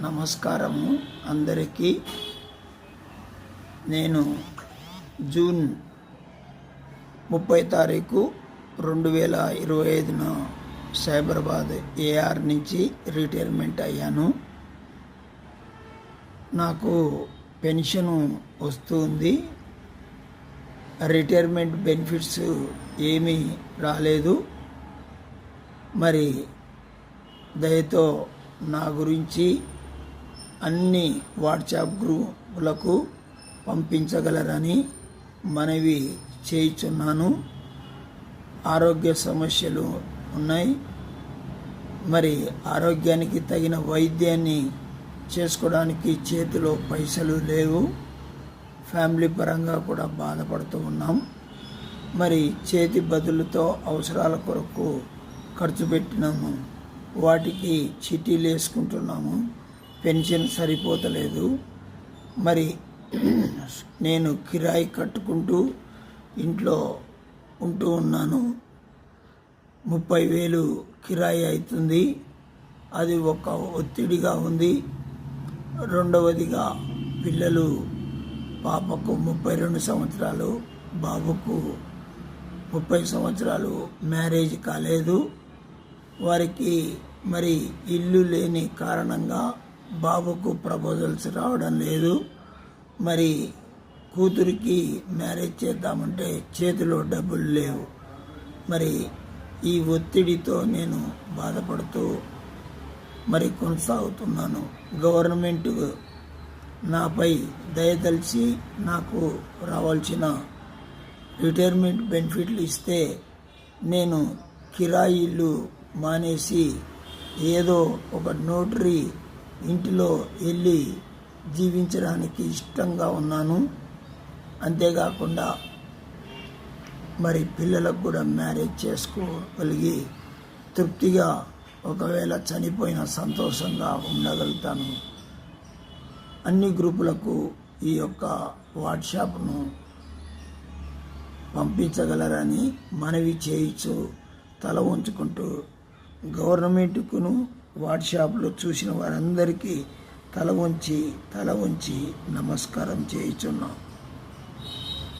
నమస్కారము అందరికీ. నేను జూన్ ముప్పై తారీఖు రెండు వేల ఇరవై ఐదున సైబరాబాద్ ఏఆర్ నుంచి రిటైర్మెంట్ అయ్యాను. నాకు పెన్షన్ వస్తుంది. రిటైర్మెంట్ బెనిఫిట్స్ ఏమీ రాలేదు. మరి దయతో నా గురించి అన్ని వాట్సాప్ గ్రూపులకు పంపించగలరని మనవి చేయుచున్నాను. ఆరోగ్య సమస్యలు ఉన్నాయి. మరి ఆరోగ్యానికి తగిన వైద్యాన్ని చేసుకోవడానికి చేతిలో పైసలు లేవు. ఫ్యామిలీ పరంగా కూడా బాధపడుతూ ఉన్నాం. మరి చేతి బదులుతో అవసరాల కొరకు ఖర్చు పెట్టినాము. వాటికి చిటీలు వేసుకుంటున్నాము. పెన్షన్ సరిపోతలేదు. మరి నేను కిరాయి కట్టుకుంటూ ఇంట్లో ఉంటూ ఉన్నాను. ముప్పై వేలు కిరాయి అవుతుంది అది ఒక ఒత్తిడిగా ఉంది. రెండవదిగా పిల్లలు పాపకు ముప్పై రెండు సంవత్సరాలు బాబుకు ముప్పై సంవత్సరాలు మ్యారేజ్ కాలేదు. వారికి మరి ఇల్లు లేని కారణంగా బాబుకు ప్రపోజల్స్ రావడం లేదు. మరి కూతురికి మ్యారేజ్ చేద్దామంటే చేతిలో డబ్బులు లేవు. మరి ఈ ఒత్తిడితో నేను బాధపడుతూ మరి కొనసాగుతున్నాను. గవర్నమెంట్ నాపై దయదలిచి నాకు రావాల్సిన రిటైర్మెంట్ బెనిఫిట్లు ఇస్తే నేను కిరాయిలు మానేసి ఏదో ఒక నోటరీ ఇంటిలో వెళ్ళి జీవించడానికి ఇష్టంగా ఉన్నాను. అంతేకాకుండా మరి పిల్లలకు కూడా మ్యారేజ్ చేసుకోగలిగి తృప్తిగా ఒకవేళ చనిపోయిన సంతోషంగా ఉండగలుగుతాను. అన్ని గ్రూపులకు ఈ యొక్క వాట్సాప్ను పంపించగలరని మనవి చేయించు తల ఉంచుకుంటూ గవర్నమెంట్కును వాట్సాప్లో చూసిన వారందరికీ తల ఉంచి తల ఉంచి నమస్కారం చేయుచున్నాం.